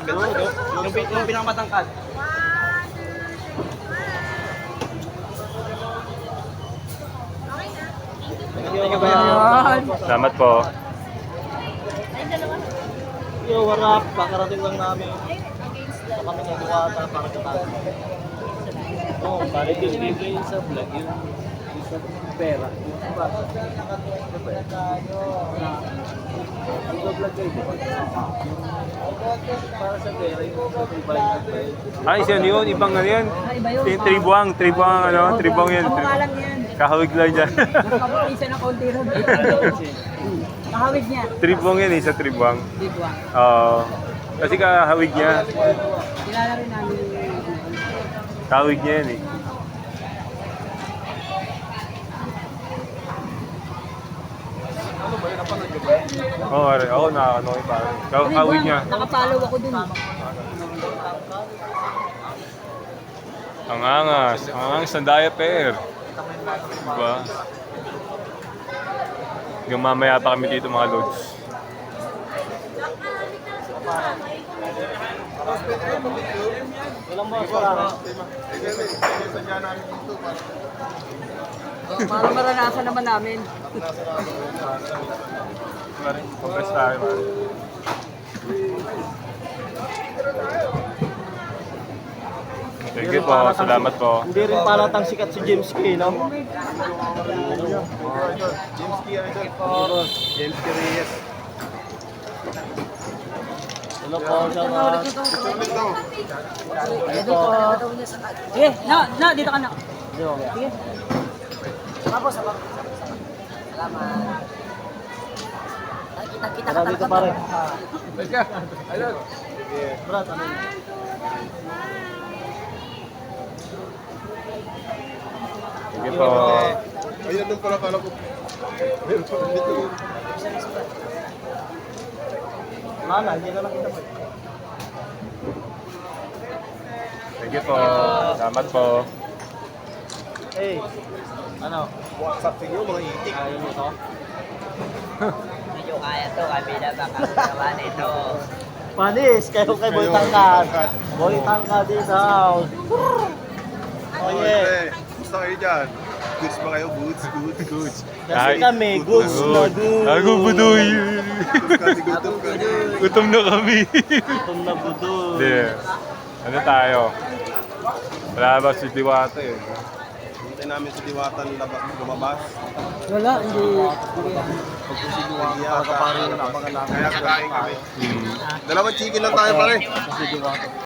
Yung, pi- yung you, Ayan. Salamat po. Yo, warap. Pakarating lang namin. So kami ng duwata para katalo. Oo, oh, bali yung libre yung sa vlog, yung yung sa pera. Yung Diba? Yung sa diba? Sa pera, yung yung Ay, siya yun. Ibang ano yan. Ah, yun. Tri- Tribuang. Tribuang ano. Tribuang yan. Kamukha lang yan. Kahawig lang dyan. Siya ng konti ron. Kahawig niya. tribuang yan eh. Sa tribuang. Ba? Oo. kasi kahawig niya. Kilala rin namin yung Kahawig niya yan eh. Oo, oh, ako nakakano kay parang. Kaw- Kahawig niya. Nakapalaw ako dun. Ang angas. Ang angas ng diaper. Diba? Yung mamaya pa kami dito mga lods. Walang mga parang. Para maranasan naman namin. Congress tayo. man. Thank you po. Salamat po. Hindi rin palatang sikat si James K, no? James Key Idol. James Key Reyes. Ano po, mga... Ulit daw. Ito po. Sige, na, na, dito ka na. Hindi Sige. Tapos, sabak. Salamat. Kita-kita ka talaga. pare. Idol. Brad, ano yun? Thank you po. Ayun doon pala kala ko. Meron pa dito. Wala na, hindi na lang kita pa. Thank you po. Salamat po. Hey, ano? WhatsApp sa iyo, mga itik. Ayaw mo to? Medyo kaya to, kabila ba kakagawa nito. Panis, kayo kay Boy Tangkad. Boy Tangkad is house. Oh yeah. Gusto kayo dyan? Goods ba kayo? Goods, goods, goods. Kasi kami, goods na goods. Ako budoy. Gutom ka, gutom na kami. Gutom na budol. Hindi. Ano tayo? Wala ba si Diwata eh. Hintay namin sa diwatan labas, lumabas. Wala, hindi. Pag si Diwata, kaya kakain kami. Dalawang chicken lang tayo pare. Kasi di ba?